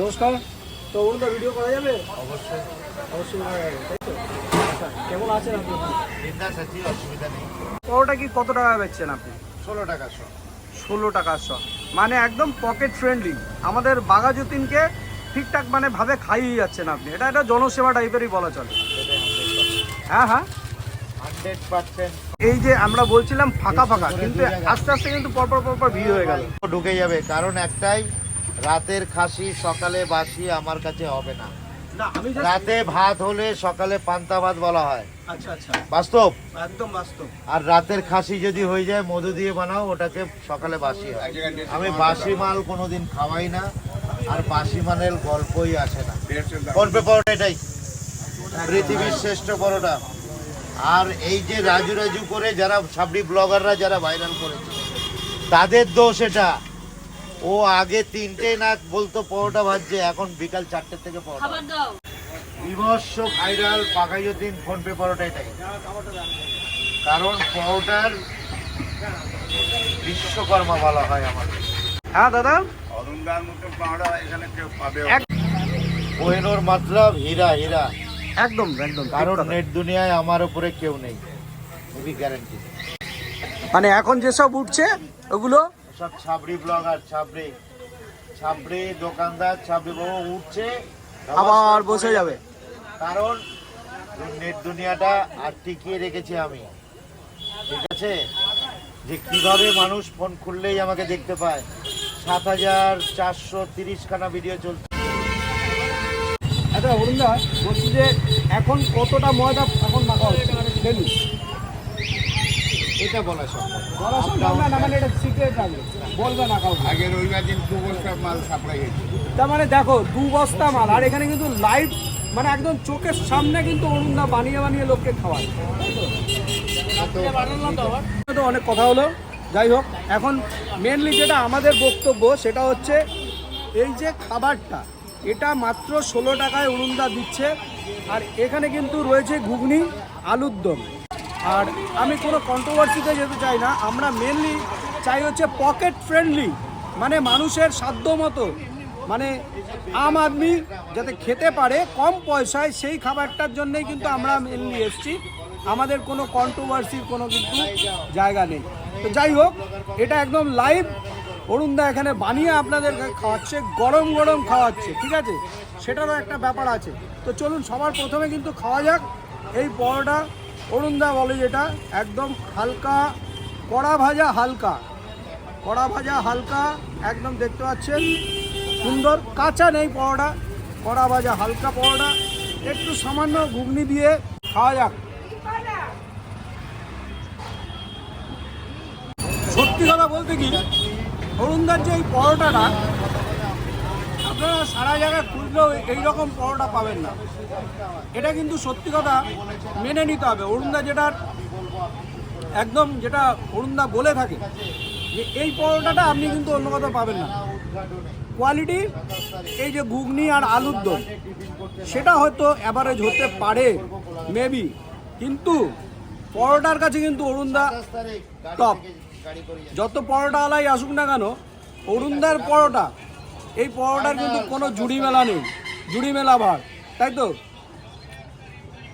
নমস্কার। তো অরুণদা ভিডিও করা যাবে? অবশ্যই। অবশ্যই করা যাবে তাই তো? আচ্ছা কেমন আছেন আপনি? বিন্দাস আছি অসুবিধা নেই। পরোটা কি কত টাকা বেচছেন আপনি? ষোলো টাকা শো। ষোলো টাকার শ। মানে একদম পকেট ফ্রেন্ডলি আমাদের বাঘা যতীনকে ঠিকঠাক মানে ভাবে খাইয়ে যাচ্ছেন আপনি। এটা একটা জনসেবা টাইপেরই বলা চলে। হ্যাঁ হ্যাঁ। এই যে আমরা বলছিলাম ফাঁকা ফাঁকা কিন্তু আস্তে আস্তে কিন্তু পরপর পরপর ভিড় হয়ে গেল। ঢুকে যাবে। কারণ একটাই রাতের খাসি সকালে বাসি আমার কাছে হবে না। না আমি just- রাতে ভাত হলে সকালে পান্তা ভাত বলা হয়। আচ্ছা আচ্ছা। বাস্তব? একদম বাস্তব। আর রাতের খাসি যদি হয়ে যায় মধু দিয়ে বানাও ওটাকে সকালে বাসি হয়। আমি বাসি মাল কোনোদিন খাওয়াই না আর বাসি মালের গল্পই আসে না। কোন পরোটা এটাই? পৃথিবীর শ্রেষ্ঠ পরোটা। আর এই যে রাজু রাজু করে যারা সাবড়ি ব্লগাররা যারা ভাইরাল করেছে তাদের দোষ এটা। ও আগে তিনটে না বলতো পরোটা ভাজছে এখন বিকাল চারটে থেকে পরোটা খাবার দাও। বিভৎস ভাইরাল পাকাইয়দিন ফোন পে পরোটা এটাই কারণ পরোটার বিশ্বকর্মা বলা হয় আমাকে হ্যাঁ দাদা? অরুণদার মতো পাহাড়া এখানে কেউ পাবে কোহিনোর মতলব হীরা হীরা। একদম একদম কারণ। নেট দুনিয়ায় আমার উপরে কেউ নেই। খুবই গ্যারান্টি মানে এখন যেসব উঠছে ওগুলো সব ছাবড়ি ব্লগার ছাবড়ি। ছাবড়ি দোকানদার ছাবড়ি বাবু উঠছে আবার বসে যাবে। কারণ নেট দুনিয়াটা আর টিকিয়ে রেখেছি আমি। ঠিক আছে? যে কীভাবে মানুষ ফোন খুললেই আমাকে দেখতে পায়। সাত হাজার চারশো তিরিশ খানা ভিডিও চলছে। আচ্ছা অরুণদা বলছি যে এখন কতটা ময়দা এখন মাখা হচ্ছে? এটা বলা সম্ভব। বলা সম্ভব না মানে এটা সিক্রেট আছে বলবে না কাউকে। আগে রবিবার দিন দু বস্তা মাল সাপ্লাই হয়েছে। তার মানে দেখো দু বস্তা মাল আর এখানে কিন্তু লাইভ মানে একদম চোখের সামনে কিন্তু অরুণদা বানিয়ে বানিয়ে লোককে খাওয়ায়। তো অনেক কথা হলো। যাই হোক এখন মেনলি যেটা আমাদের বক্তব্য সেটা হচ্ছে এই যে খাবারটা এটা মাত্র ষোলো টাকায় অরুণদা দিচ্ছে আর এখানে কিন্তু রয়েছে ঘুগনি আলুর দম। আর আমি কোনো কন্ট্রোভার্সিতে যেতে চাই না। আমরা মেনলি চাই হচ্ছে পকেট ফ্রেন্ডলি মানে মানুষের সাধ্য মতো। মানে আম আদমি যাতে খেতে পারে কম পয়সায় সেই খাবারটার জন্যেই কিন্তু আমরা মেনলি এসেছি। আমাদের কোনো কন্ট্রোভার্সির কোনো কিন্তু জায়গা নেই। তো যাই হোক, এটা একদম লাইভ অরুণদা এখানে বানিয়ে আপনাদের খাওয়াচ্ছে, গরম গরম খাওয়াচ্ছে, ঠিক আছে? সেটারও একটা ব্যাপার আছে। তো চলুন, সবার প্রথমে কিন্তু খাওয়া যাক। এই পরোটা অরুণদা বলে যেটা, একদম হালকা কড়া ভাজা হালকা। কড়া ভাজা হালকা, একদম দেখতে পাচ্ছেন, সুন্দর, কাঁচা নেই পরোটা, কড়া ভাজা হালকা পরোটা। একটু সামান্য ঘুগনি দিয়ে খাওয়া যাক। সত্যি কথা বলতে কি, অরুণদার যে এই পরোটাটা আপনারা সারা জায়গায় খুঁজলেও এইরকম পরোটা পাবেন না। এটা কিন্তু সত্যি কথা মেনে নিতে হবে। অরুণদা যেটার একদম যেটা অরুণদা বলে থাকে যে এই পরোটাটা আপনি কিন্তু অন্য কোথাও পাবেন না। কোয়ালিটি এই যে ঘুগনি আর আলুর দম, সেটা হয়তো অ্যাভারেজ হতে পারে মেবি কিন্তু পরোটার কাছে কিন্তু অরুণদা টপ যত পরোটাওয়ালাই আসুক না কেন, অরুণদার পরোটা এই পরোটার কিন্তু কোনো জুড়ি মেলা নেই, জুড়ি মেলা ভার তাই তো?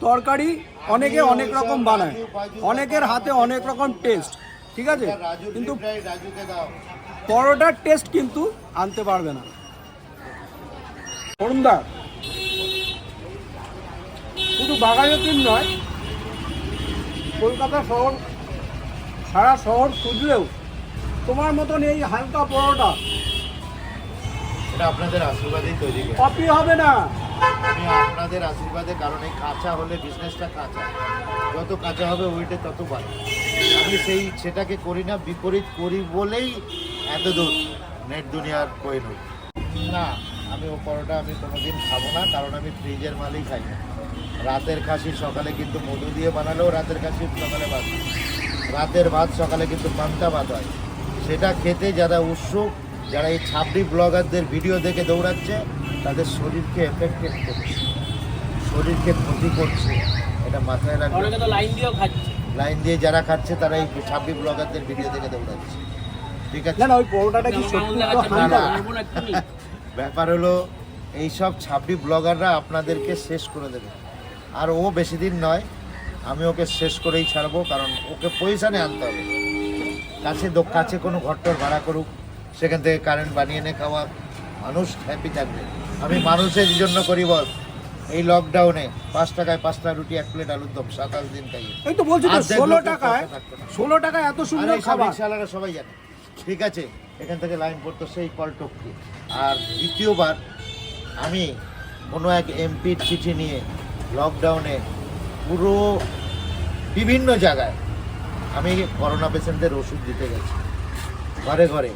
তরকারি অনেকে অনেক রকম বানায়, অনেকের হাতে অনেক রকম টেস্ট ঠিক আছে? কিন্তু পরোটার টেস্ট কিন্তু আনতে পারবে না। অরুণদা, শুধু বাগায়তিন নয়, কলকাতা শহর, সারা শহর খুঁজলেও তোমার মতন এই হালকা পরোটা এটা আপনাদের আশীর্বাদেই তৈরি করে। কপি হবে না। আমি আপনাদের আশীর্বাদে কারণ এই কাঁচা হলে বিজনেসটা কাঁচা। যত কাঁচা হবে ওইটা তত বাড়ে আমি সেই সেটাকে করি না বিপরীত করি বলেই এত দূর নেট দুনিয়ার কোহিনুর না আমি ও পরোটা আমি কোনোদিন খাব না কারণ আমি ফ্রিজের মালই খাই না। রাতের খাসি সকালে কিন্তু মধু দিয়ে বানালেও রাতের খাসি সকালে ভাত রাতের ভাত সকালে কিন্তু পান্তা ভাত হয়। সেটা খেতে যারা উৎসুক যারা এই ছাবড়ি ব্লগারদের ভিডিও দেখে দৌড়াচ্ছে তাদের শরীরকে এফেক্টেড করছে শরীরকে ক্ষতি করছে। এটা মাথায় রাখবে। লাইন দিয়েও খাচ্ছে। লাইন দিয়ে যারা খাচ্ছে তারা এই ছাবড়ি ব্লগারদের ভিডিও দেখে দৌড়াচ্ছে। ঠিক আছে? না না ওই পরোটাটা কি সত্যি? ব্যাপার হলো এইসব ছাপড়ি ব্লগাররা আপনাদেরকে শেষ করে দেবে। আর ও বেশি দিন নয় আমি ওকে শেষ করেই ছাড়বো কারণ ওকে পয়সানে আনতে হবে। কাছে দো- কাছে কোনো ঘরটর ভাড়া করুক সেখান থেকে কারেন্ট বানিয়ে এনে খাওয়া। মানুষ হ্যাপি থাকবে। আমি মানুষের জন্য করি বস। এই লকডাউনে পাঁচ টাকায় পাঁচটা রুটি এক প্লেট আলুর দম সাতাশ দিন খাই এই তো বলছি ষোলো টাকায়। ষোলো টাকায় এত সুন্দর খাবার। রিক্সাওয়ালারা সবাই জানে। ঠিক আছে এখান থেকে লাইন পড়তো সেই কল টপকে। আর দ্বিতীয়বার আমি কোনো এক এমপির চিঠি নিয়ে লকডাউনে পুরো বিভিন্ন জায়গায় আমি করোনা পেশেন্টদের ওষুধ দিতে গেছি। ঘরে ঘরে।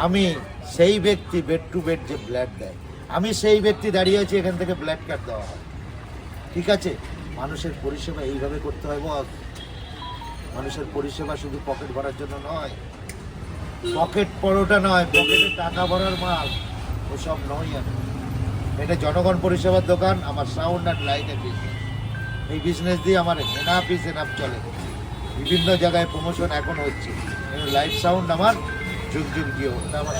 আমি সেই ব্যক্তি বেড টু বেড যে ব্লাড দেয়। আমি সেই ব্যক্তি দাঁড়িয়ে আছি, এখান থেকে ব্লাড কার্ড দেওয়া হয়। ঠিক আছে? মানুষের পরিষেবা এইভাবে করতে হয়, বস। মানুষের পরিষেবা শুধু পকেট ভরার জন্য নয়। পকেট পরোটা নয় পকেটে টাকা ভরার মাল। ওসব নয় আমি। এটা জনগণ পরিষেবার দোকান, আমার সাউন্ড অ্যান্ড লাইটের বিজনেস এই বিজনেস দিয়ে আমার এনাফ ইস এনাফ চলে। বিভিন্ন জায়গায় প্রমোশন এখন হচ্ছে। লাইট সাউন্ড আমার যুগ যুগ ওটা আমার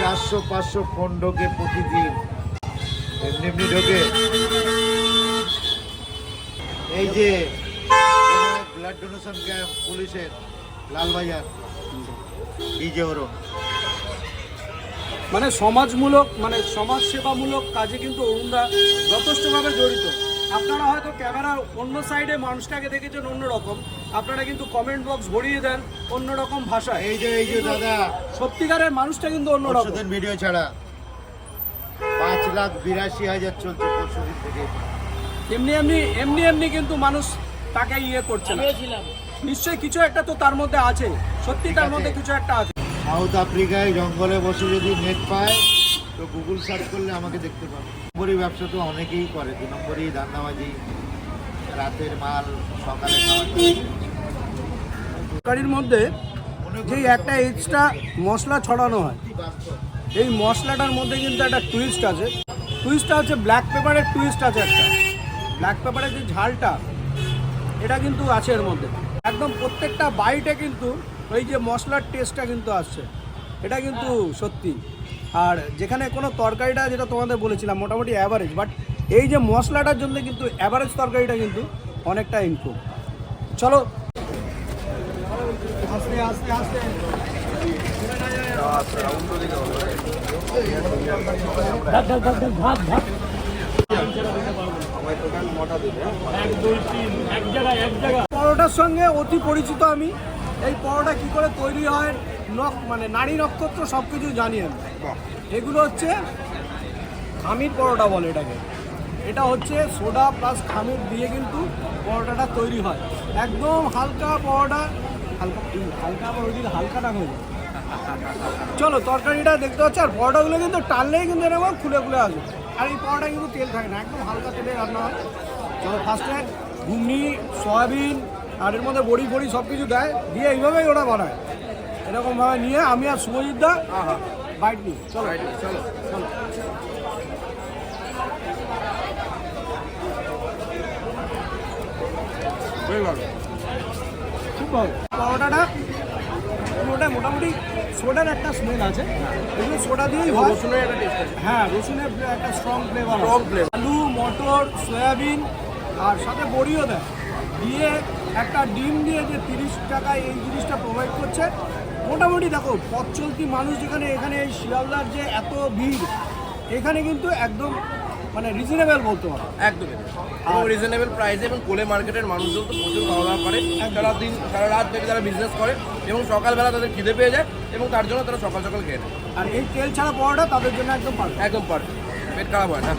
চারশো, পাঁচশো ফোন ঢোকে প্রতিদিন। এমনি এমনি ঢোকে। এই যে, ব্লাড ডোনেশন ক্যাম্প পুলিশের, লালবাজার। ডিজে ওরম। মানে সমাজমূলক মানে সমাজ সেবামূলক কাজে কিন্তু অরুণদা যথেষ্টভাবে জড়িত। আপনারা হয়তো ক্যামেরার অন্য সাইডে মানুষটাকে দেখেছেন অন্যরকম। আপনারা কিন্তু কমেন্ট বক্স ভরিয়ে দেন অন্যরকম ভাষা এই যে এই যে দাদা। সত্যিকারের মানুষটা কিন্তু অন্যরকম। ভিডিও ছাড়া। পাঁচ লাখ বিরাশি হাজার চলছে পরশুদিন থেকে। এমনি এমনি এমনি এমনি কিন্তু মানুষ তাকে ইয়ে করছে না। নিশ্চয়ই কিছু একটা তো তার মধ্যে আছে। সত্যি তার মধ্যে কিছু একটা আছে। সাউথ আফ্রিকায় জঙ্গলে বসে যদি নেট পায় তো গুগল সার্চ করলে আমাকে দেখতে পাবে। ব্যবসা তো অনেকেই করে, দু নম্বরই ধান্দাবাজি, রাতের মাল, সকালে তরকারির মধ্যে যেই একটা এক্সট্রা মশলা ছড়ানো হয়, এই মশলাটার মধ্যে কিন্তু একটা টুইস্ট আছে। টুইস্টটা হচ্ছে ব্ল্যাক পেপারের টুইস্ট আছে একটা। ব্ল্যাক পেপারের যে ঝালটা, এটা কিন্তু আছে এর মধ্যে। একদম প্রত্যেকটা বাইটে কিন্তু ওই যে মশলার টেস্টটা কিন্তু আসছে। এটা কিন্তু সত্যি। আর যেখানে কোনো তরকারিটা যেটা তোমাদের বলেছিলাম মোটামুটি অ্যাভারেজ বাট এই যে মশলাটার জন্য কিন্তু অ্যাভারেজ তরকারিটা কিন্তু অনেকটা ইমপ্রুভ চলো। আস্তে আস্তে আস্তে। পরোটার সঙ্গে অতি পরিচিত আমি। এই পরোটা কি করে তৈরি হয় নখ মানে নারী নক্ষত্র সব কিছু জানি আমি এগুলো হচ্ছে খামির পরোটা বলে এটাকে। এটা হচ্ছে সোডা প্লাস খামির দিয়ে কিন্তু পরোটাটা তৈরি হয়। একদম হালকা পরোটা, হালকা হালকা ওই দিকে হালকাটা হয়ে চলো তরকারিটা দেখতে পাচ্ছ, আর পরোটাগুলো কিন্তু টানলেই কিন্তু এরকম খুলে খুলে আসবে। আর এই পরোটা কিন্তু তেল থাকে না, একদম হালকা তেলে রান্না হয়। চলো ফার্স্টে ঘুগনি, সয়াবিন, আর এর মধ্যে বড়ি ফড়ি সব কিছু দেয়, দিয়ে এইভাবেই ওটা বানায়। এরকমভাবে নিয়ে আমি আর শুভজিৎ দা বাইট নিই চলো চলো চলো খুব ভালো পরোটাটা ওটা মোটামুটি সোডার একটা স্মেল আছে। এগুলো সোডা দিয়েই হয়। রসুনের একটা টেস্ট আছে। হ্যাঁ রসুনের একটা স্ট্রং ফ্লেভার স্ট্রং ফ্লেভার আলু মটর সয়াবিন আর সাথে বড়িও দেয়। দিয়ে একটা ডিম দিয়ে যে তিরিশ টাকায় এই জিনিসটা প্রোভাইড করছে মোটামুটি দেখো পথ চলতি মানুষ যেখানে এখানে এই শিয়ালদার যে এত ভিড় এখানে কিন্তু একদম মানে রিজনেবল বলতে পারো। একদমই এবং রিজনেবল প্রাইসে এবং কোলে মার্কেটের মানুষজন তো প্রচুর খাওয়া দাওয়া করে। সারা দিন সারা রাত থেকে তারা বিজনেস করে এবং সকালবেলা তাদের খিদে পেয়ে যায় এবং তার জন্য তারা সকাল সকাল খেয়ে নেয়। আর এই তেল ছাড়া পরোটা তাদের জন্য একদম পারফেক্ট একদম পারফেক্ট পেট খারাপ হয় না।